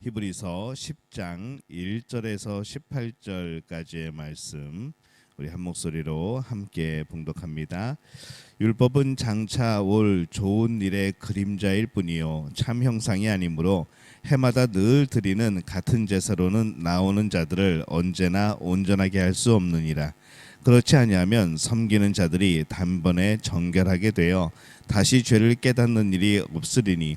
히브리서 10장 1절에서 18절까지의 말씀 우리 한 목소리로 함께 봉독합니다. 율법은 장차 올 좋은 일의 그림자일 뿐이요 참 형상이 아니므로 해마다 늘 드리는 같은 제사로는 나오는 자들을 언제나 온전하게 할 수 없느니라. 그렇지 아니하면 섬기는 자들이 단번에 정결하게 되어 다시 죄를 깨닫는 일이 없으리니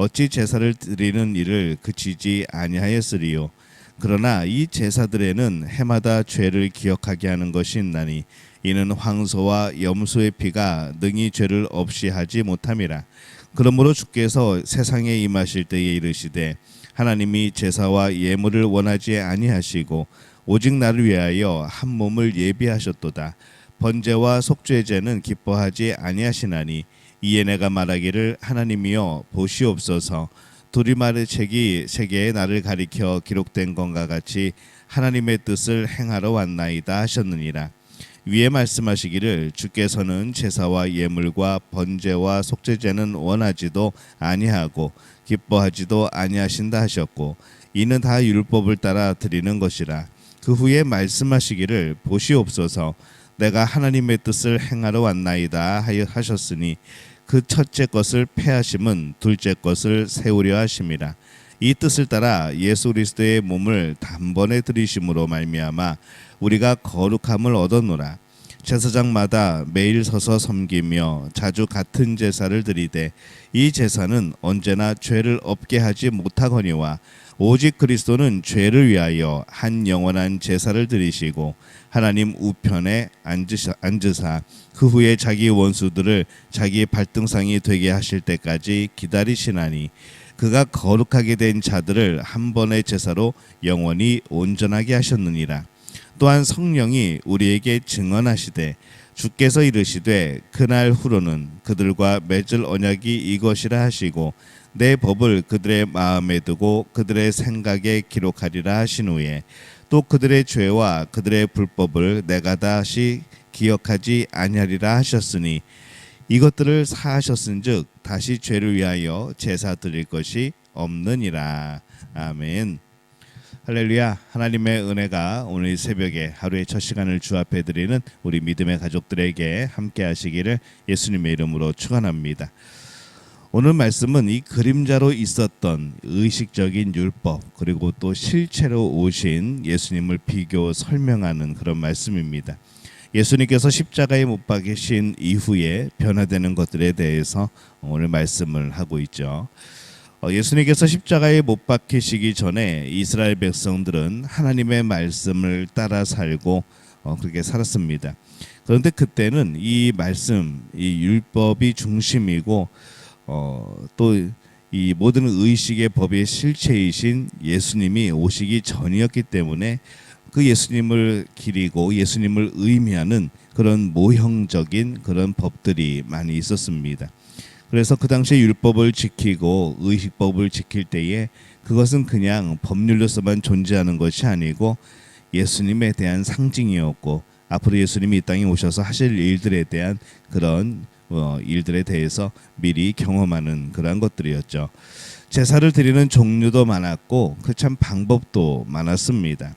어찌 제사를 드리는 일을 그치지 아니하였으리요? 그러나 이 제사들에는 해마다 죄를 기억하게 하는 것이 있나니 이는 황소와 염소의 피가 능히 죄를 없이 하지 못함이라. 그러므로 주께서 세상에 임하실 때에 이르시되 하나님이 제사와 예물을 원하지 아니하시고 오직 나를 위하여 한 몸을 예비하셨도다. 번제와 속죄제는 기뻐하지 아니하시나니 이에 내가 말하기를 하나님이여 보시옵소서. 두리마르 책이 세계에 나를 가리켜 기록된 것과 같이 하나님의 뜻을 행하러 왔나이다 하셨느니라. 위에 말씀하시기를 주께서는 제사와 예물과 번제와 속죄제는 원하지도 아니하고 기뻐하지도 아니하신다 하셨고 이는 다 율법을 따라 드리는 것이라. 그 후에 말씀하시기를 보시옵소서. 내가 하나님의 뜻을 행하러 왔나이다 하셨으니 그 첫째 것을 패하심은 둘째 것을 세우려 하심이라. 이 뜻을 따라 예수 그리스도의 몸을 단번에 들이심으로 말미암아 우리가 거룩함을 얻었노라. 제사장마다 매일 서서 섬기며 자주 같은 제사를 드리되 이 제사는 언제나 죄를 없게 하지 못하거니와 오직 그리스도는 죄를 위하여 한 영원한 제사를 드리시고 하나님 우편에 앉으사, 앉으사 그 후에 자기 원수들을 자기 발등상이 되게 하실 때까지 기다리시나니 그가 거룩하게 된 자들을 한 번의 제사로 영원히 온전하게 하셨느니라. 또한 성령이 우리에게 증언하시되 주께서 이르시되 그날 후로는 그들과 맺을 언약이 이것이라 하시고 내 법을 그들의 마음에 두고 그들의 생각에 기록하리라 하신 후에 또 그들의 죄와 그들의 불법을 내가 다시 기억하지 아니하리라 하셨으니 이것들을 사하셨은즉 다시 죄를 위하여 제사 드릴 것이 없느니라 아멘. 할렐루야 하나님의 은혜가 오늘 새벽에 하루의 첫 시간을 주 앞에 드리는 우리 믿음의 가족들에게 함께 하시기를 예수님의 이름으로 축원합니다. 오늘 말씀은 이 그림자로 있었던 의식적인 율법 그리고 또 실체로 오신 예수님을 비교 설명하는 그런 말씀입니다. 예수님께서 십자가에 못 박히신 이후에 변화되는 것들에 대해서 오늘 말씀을 하고 있죠. 어, 예수님께서 십자가에 못 박히시기 전에 이스라엘 백성들은 하나님의 말씀을 따라 살고 어, 그렇게 살았습니다. 그런데 그때는 이 말씀, 이 율법이 중심이고 어, 또이 모든 의식의 법의 실체이신 예수님이 오시기 전이었기 때문에 그 예수님을 기리고 예수님을 의미하는 그런 모형적인 그런 법들이 많이 있었습니다. 그래서 그 당시에 율법을 지키고 의식법을 지킬 때에 그것은 그냥 법률로서만 존재하는 것이 아니고 예수님에 대한 상징이었고 앞으로 예수님이 이 땅에 오셔서 하실 일들에 대한 그런 어, 일들에 대해서 미리 경험하는 그러한 것들이었죠. 제사를 드리는 종류도 많았고 그 참 방법도 많았습니다.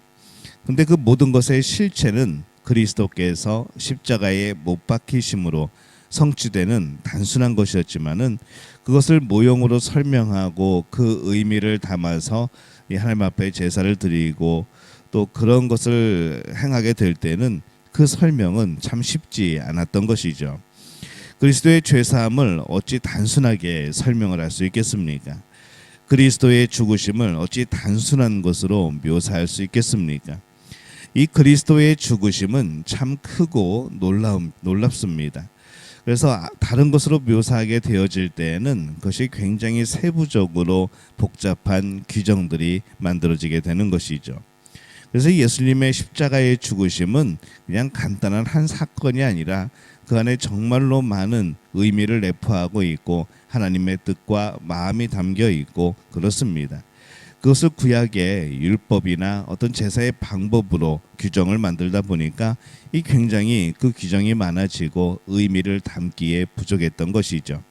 근데 그 모든 것의 실체는 그리스도께서 십자가에 못 박히심으로 성취되는 단순한 것이었지만은 그것을 모형으로 설명하고 그 의미를 담아서 이 하나님 앞에 제사를 드리고 또 그런 것을 행하게 될 때는 그 설명은 참 쉽지 않았던 것이죠. 그리스도의 죄 사함을 어찌 단순하게 설명을 할 수 있겠습니까? 그리스도의 죽으심을 어찌 단순한 것으로 묘사할 수 있겠습니까? 이 그리스도의 죽으심은 참 크고 놀라움 놀랍습니다. 그래서 다른 것으로 묘사하게 되어질 때에는 그것이 굉장히 세부적으로 복잡한 규정들이 만들어지게 되는 것이죠. 그래서 예수님의 십자가의 죽으심은 그냥 간단한 한 사건이 아니라 그 안에 정말로 많은 의미를 내포하고 있고 하나님의 뜻과 마음이 담겨 있고 그렇습니다. 그것을 구약의 율법이나 어떤 제사의 방법으로 규정을 만들다 보니까 이 굉장히 그 규정이 많아지고 의미를 담기에 부족했던 것이죠.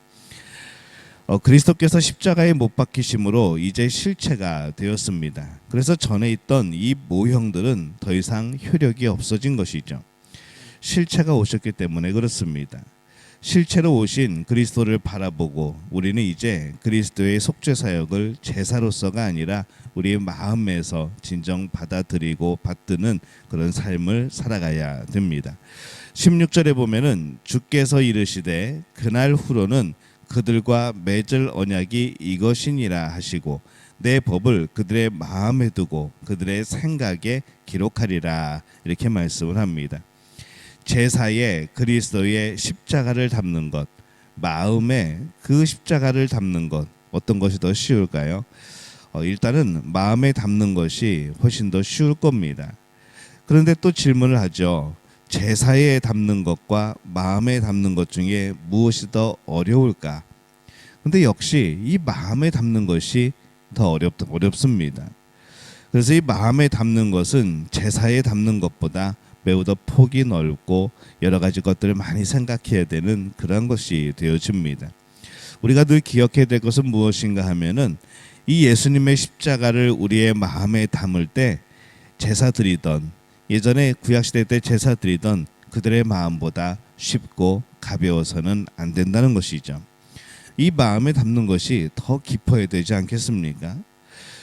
어, 그리스도께서 십자가에 못 박히심으로 이제 실체가 되었습니다. 그래서 전에 있던 이 모형들은 더 이상 효력이 없어진 것이죠. 실체가 오셨기 때문에 그렇습니다. 실체로 오신 그리스도를 바라보고 우리는 이제 그리스도의 속죄 사역을 제사로서가 아니라 우리의 마음에서 진정 받아들이고 받드는 그런 삶을 살아가야 됩니다. 16절에 보면은 주께서 이르시되 그날 후로는 그들과 맺을 언약이 이것이니라 하시고 내 법을 그들의 마음에 두고 그들의 생각에 기록하리라 이렇게 말씀을 합니다. 제사에 그리스도의 십자가를 담는 것, 마음에 그 십자가를 담는 것 어떤 것이 더 쉬울까요? 어, 일단은 마음에 담는 것이 훨씬 더 쉬울 겁니다. 그런데 또 질문을 하죠. 제사에 담는 것과 마음에 담는 것 중에 무엇이 더 어려울까? 근데 역시 이 마음에 담는 것이 더 어렵 어렵습니다. 그래서 이 마음에 담는 것은 제사에 담는 것보다 매우 더 폭이 넓고 여러 가지 것들을 많이 생각해야 되는 그런 것이 되어집니다. 우리가 늘 기억해야 될 것은 무엇인가 하면은 이 예수님의 십자가를 우리의 마음에 담을 때 제사 드리던 예전에 구약 시대 때 제사 드리던 그들의 마음보다 쉽고 가벼워서는 안 된다는 것이죠. 이 마음에 담는 것이 더 깊어야 되지 않겠습니까?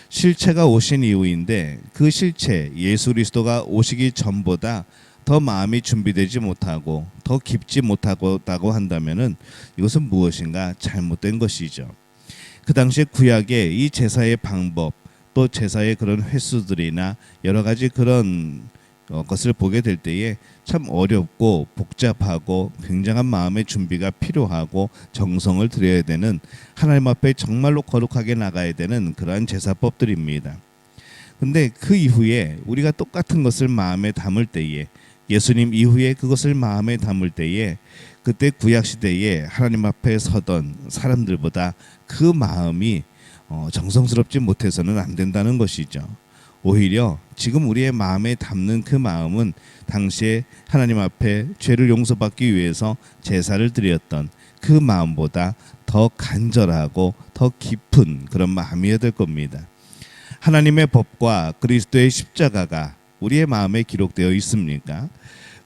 실체가 오신 이후인데 그 실체 예수 그리스도가 오시기 전보다 더 마음이 준비되지 못하고 더 깊지 못하다고 한다면은 이것은 무엇인가 잘못된 것이죠. 그 당시에 구약의 이 제사의 방법 또 제사의 그런 횟수들이나 여러 가지 그런 어, 것을 보게 될 때에 참 어렵고 복잡하고 굉장한 마음의 준비가 필요하고 정성을 들여야 되는 하나님 앞에 정말로 거룩하게 나가야 되는 그러한 제사법들입니다. 근데 그 이후에 우리가 똑같은 것을 마음에 담을 때에 예수님 이후에 그것을 마음에 담을 때에 그때 구약 시대에 하나님 앞에 서던 사람들보다 그 마음이 어, 정성스럽지 못해서는 안 된다는 것이죠. 오히려 지금 우리의 마음에 담는 그 마음은 당시에 하나님 앞에 죄를 용서받기 위해서 제사를 드렸던 그 마음보다 더 간절하고 더 깊은 그런 마음이어야 될 겁니다. 하나님의 법과 그리스도의 십자가가 우리의 마음에 기록되어 있습니까?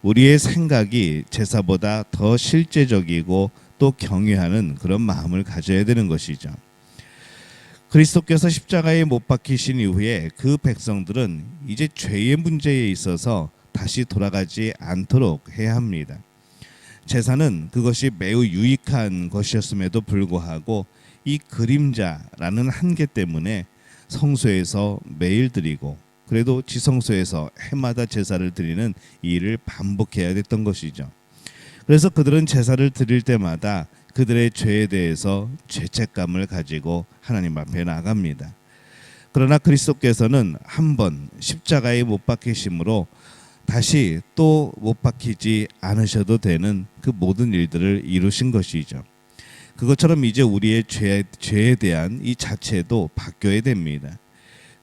우리의 생각이 제사보다 더 실제적이고 또 경외하는 그런 마음을 가져야 되는 것이죠. 그리스도께서 십자가에 못 박히신 이후에 그 백성들은 이제 죄의 문제에 있어서 다시 돌아가지 않도록 해야 합니다. 제사는 그것이 매우 유익한 것이었음에도 불구하고 이 그림자라는 한계 때문에 성소에서 매일 드리고 그래도 지성소에서 해마다 제사를 드리는 이 일을 반복해야 됐던 것이죠. 그래서 그들은 제사를 드릴 때마다 그들의 죄에 대해서 죄책감을 가지고 하나님 앞에 나갑니다. 그러나 그리스도께서는 한 번 십자가에 못 박히심으로 다시 또 못 박히지 않으셔도 되는 그 모든 일들을 이루신 것이죠. 그것처럼 이제 우리의 죄, 죄에 대한 이 자체도 바뀌어야 됩니다.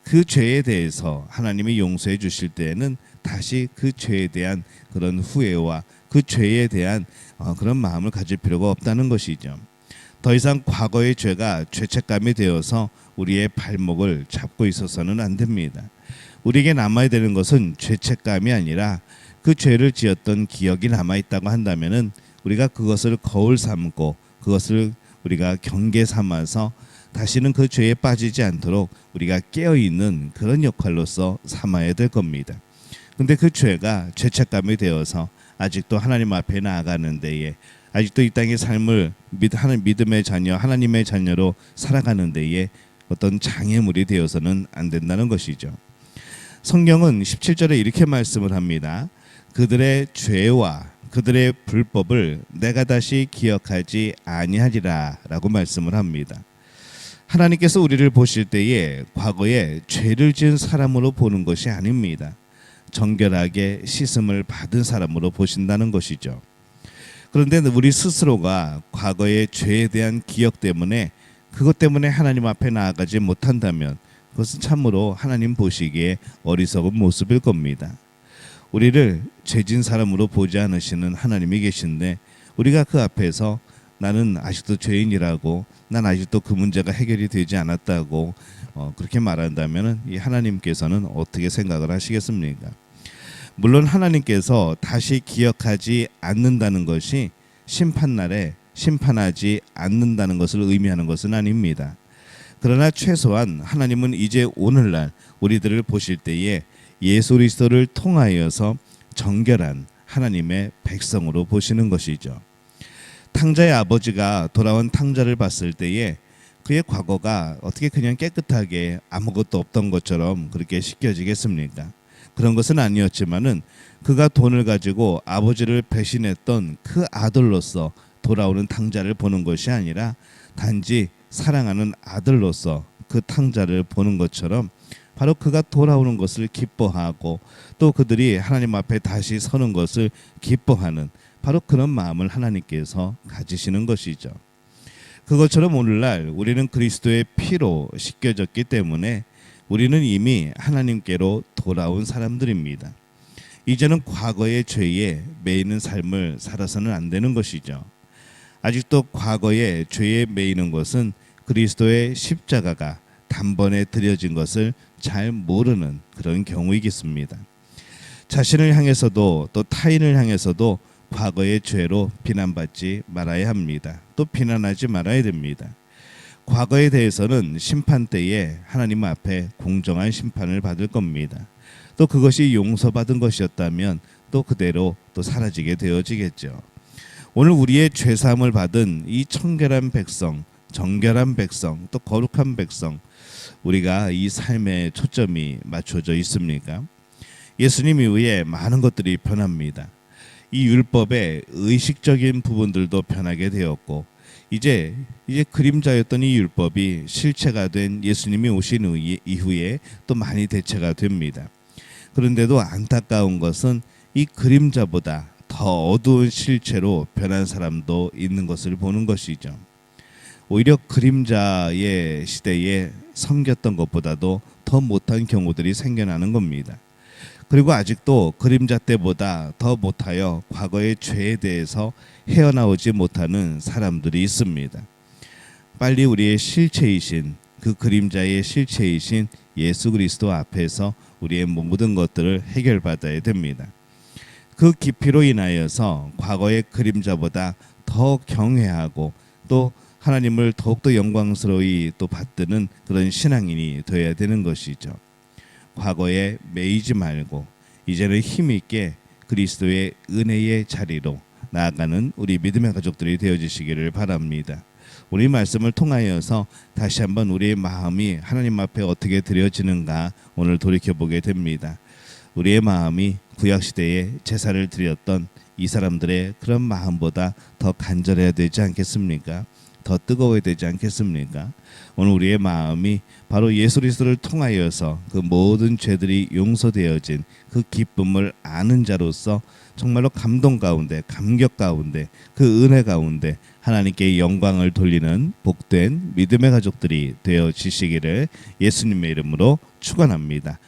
그 죄에 대해서 하나님이 용서해 주실 때에는 다시 그 죄에 대한 그런 후회와 그 죄에 대한 어, 그런 마음을 가질 필요가 없다는 것이죠. 더 이상 과거의 죄가 죄책감이 되어서 우리의 발목을 잡고 있어서는 안 됩니다. 우리에게 남아야 되는 것은 죄책감이 아니라 그 죄를 지었던 기억이 남아 있다고 한다면은 우리가 그것을 거울 삼고 그것을 우리가 경계 삼아서 다시는 그 죄에 빠지지 않도록 우리가 깨어 있는 그런 역할로서 삼아야 될 겁니다. 근데 그 죄가 죄책감이 되어서 아직도 하나님 앞에 나아가는 데에 아직도 이 땅의 삶을 믿 하는 믿음의 자녀 하나님의 자녀로 살아가는 데에 어떤 장애물이 되어서는 안 된다는 것이죠. 성경은 17절에 이렇게 말씀을 합니다. 그들의 죄와 그들의 불법을 내가 다시 기억하지 아니하리라라고 말씀을 합니다. 하나님께서 우리를 보실 때에 과거에 죄를 지은 사람으로 보는 것이 아닙니다. 정결하게 씻음을 받은 사람으로 보신다는 것이죠. 그런데 우리 스스로가 과거의 죄에 대한 기억 때문에 그것 때문에 하나님 앞에 나아가지 못한다면 그것은 참으로 하나님 보시기에 어리석은 모습일 겁니다. 우리를 죄진 사람으로 보지 않으시는 하나님이 계신데 우리가 그 앞에서 나는 아직도 죄인이라고 난 아직도 그 문제가 해결이 되지 않았다고 어, 그렇게 말한다면은 이 하나님께서는 어떻게 생각을 하시겠습니까? 물론 하나님께서 다시 기억하지 않는다는 것이 심판 날에 심판하지 않는다는 것을 의미하는 것은 아닙니다. 그러나 최소한 하나님은 이제 오늘날 우리들을 보실 때에 예수 그리스도를 통하여서 정결한 하나님의 백성으로 보시는 것이죠. 탕자의 아버지가 돌아온 탕자를 봤을 때에 그의 과거가 어떻게 그냥 깨끗하게 아무것도 없던 것처럼 그렇게 씻겨지겠습니까? 그런 것은 아니었지만은 그가 돈을 가지고 아버지를 배신했던 그 아들로서 돌아오는 탕자를 보는 것이 아니라 단지 사랑하는 아들로서 그 탕자를 보는 것처럼 바로 그가 돌아오는 것을 기뻐하고 또 그들이 하나님 앞에 다시 서는 것을 기뻐하는 바로 그런 마음을 하나님께서 가지시는 것이죠. 그것처럼 오늘날 우리는 그리스도의 피로 씻겨졌기 때문에 우리는 이미 하나님께로 돌아온 사람들입니다. 이제는 과거의 죄에 매이는 삶을 살아서는 안 되는 것이죠. 아직도 과거의 죄에 매이는 것은 그리스도의 십자가가 단번에 드려진 것을 잘 모르는 그런 경우이겠습니다. 자신을 향해서도 또 타인을 향해서도 과거의 죄로 비난받지 말아야 합니다. 또 비난하지 말아야 됩니다. 과거에 대해서는 심판 때에 하나님 앞에 공정한 심판을 받을 겁니다. 또 그것이 용서받은 것이었다면 또 그대로 또 사라지게 되어지겠죠. 오늘 우리의 죄 사함을 받은 이 청결한 백성, 정결한 백성, 또 거룩한 백성 우리가 이 삶에 초점이 맞춰져 있습니까? 예수님 이후에 많은 것들이 변합니다. 이 율법의 의식적인 부분들도 변하게 되었고 이제 이제 그림자였던 이 율법이 실체가 된 예수님이 오신 후- 이후에 또 많이 대체가 됩니다. 그런데도 안타까운 것은 이 그림자보다 더 어두운 실체로 변한 사람도 있는 것을 보는 것이죠. 오히려 그림자의 시대에 섬겼던 것보다도 더 못한 경우들이 생겨나는 겁니다. 그리고 아직도 그림자 때보다 더 못하여 과거의 죄에 대해서 헤어나오지 못하는 사람들이 있습니다. 빨리 우리의 실체이신 그 그림자의 실체이신 예수 그리스도 앞에서 우리의 모든 것들을 해결받아야 됩니다. 그 깊이로 인하여서 과거의 그림자보다 더 경외하고 또 하나님을 더욱더 영광스러이 또 받드는 그런 신앙인이 되어야 되는 것이죠. 과거에 매이지 말고 이제는 힘 있게 그리스도의 은혜의 자리로 나아가는 우리 믿음의 가족들이 되어주시기를 바랍니다. 우리 말씀을 통하여서 다시 한번 우리의 마음이 하나님 앞에 어떻게 드려지는가 오늘 돌이켜 보게 됩니다. 우리의 마음이 구약 시대에 제사를 드렸던 이 사람들의 그런 마음보다 더 간절해야 되지 않겠습니까? 더 뜨거워야 되지 않겠습니까? 오늘 우리의 마음이 바로 예수 그리스도를 통하여서 그 모든 죄들이 용서되어진 그 기쁨을 아는 자로서 정말로 감동 가운데 감격 가운데 그 은혜 가운데 하나님께 영광을 돌리는 복된 믿음의 가족들이 되어 지시기를 예수님의 이름으로 축원합니다.